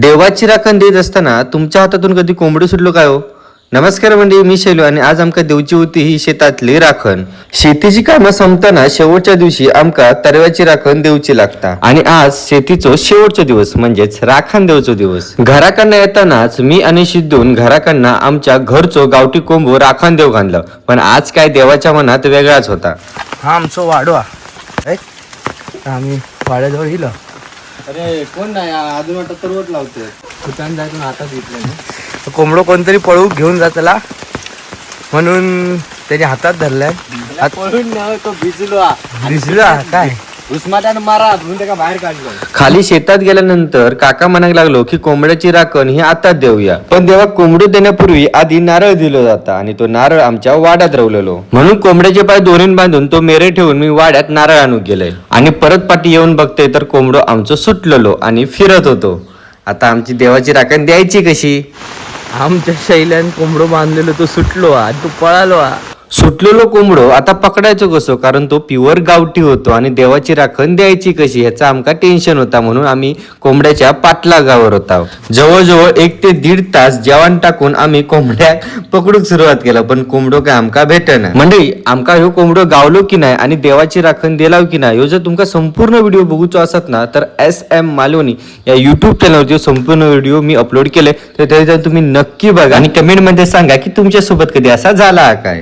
देवाची राखण देत असताना तुमच्या हातातून कधी कोंबडी सुटलो काय हो? नमस्कार मंडळी मी शैलू आणि आज आमका देवची होती ही शेतातली राखण. शेतीची कामं संपताना शेवटच्या दिवशी आमका तरव्याची राखण देवची लागता. आणि आज शेतीचो शेवटचो दिवस म्हणजेच राखण देवचो दिवस. घराकडनं येतानाच मी आणि सिद्धून घराकडनं आमच्या घरचो गावठी कोंबो राखण देव घाललं. पण आज काय देवाच्या मनात वेगळाच होता. हा आमचो वाडवा. आम्ही वाड्याजवळ गेलो अरे कोण नाही? अजून वाटत तर वोट लावतोय. कुठान जायचं आता घेतलं कोंबडो कोणतरी पळू घेऊन जातला म्हणून त्याच्या हातात धरलाय. ना पळून नाही तो भिजलो. दिसला काय? उस्मानानं मारा म्हणून त्याला बाहेर काढलं. खाली शेतात गेल्यानंतर काका म्हणायला लागलो की कोंबड्याची राखण ही आता देऊया. पण तेव्हा कोंबडी देण्यापूर्वी आधी नारळ दिलं जाता आणि तो नारळ आमच्या वाड्यात रवलेलो. म्हणून कोंबड्याचे पाय दोरीन बांधून तो मेरे ठेवून मी वाड्यात नारळ आणू गेलोय आणि परत पाठी येऊन बघते तर कोंबडो आमचं सुटलेलो आणि फिरत होतो. आता आमची देवाची राखण द्यायची कशी? आमच्या शैल्यान कोंबडो बांधलेलो तो सुटलो हा तो पळालो हा सुटलेलो कोंबडो आता पकडायचो कसो? कारण तो प्युअर गावठी होतो आणि देवाची राखण द्यायची कशी? याचा आमका टेन्शन होता म्हणून आम्ही कोंबड्याच्या पाठलागावर होता. जवळजवळ एक ते दीड तास जेवण टाकून आम्ही कोंबड्या पकडूक सुरुवात केला पण कोंबडो काय आमका भेटना. म्हणजे आमका ह्यो कोंबडो गावलो की नाही आणि देवाची राखण दिलाव की नाही ह्यो जर तुमका संपूर्ण व्हिडिओ बघूचो असत ना तर एस एम मालवणी या युट्यूब चॅनलवरती संपूर्ण व्हिडिओ मी अपलोड केले. तर त्याच्यात तुम्ही नक्की बघा आणि कमेंटमध्ये सांगा की तुमच्यासोबत कधी असा झाला काय?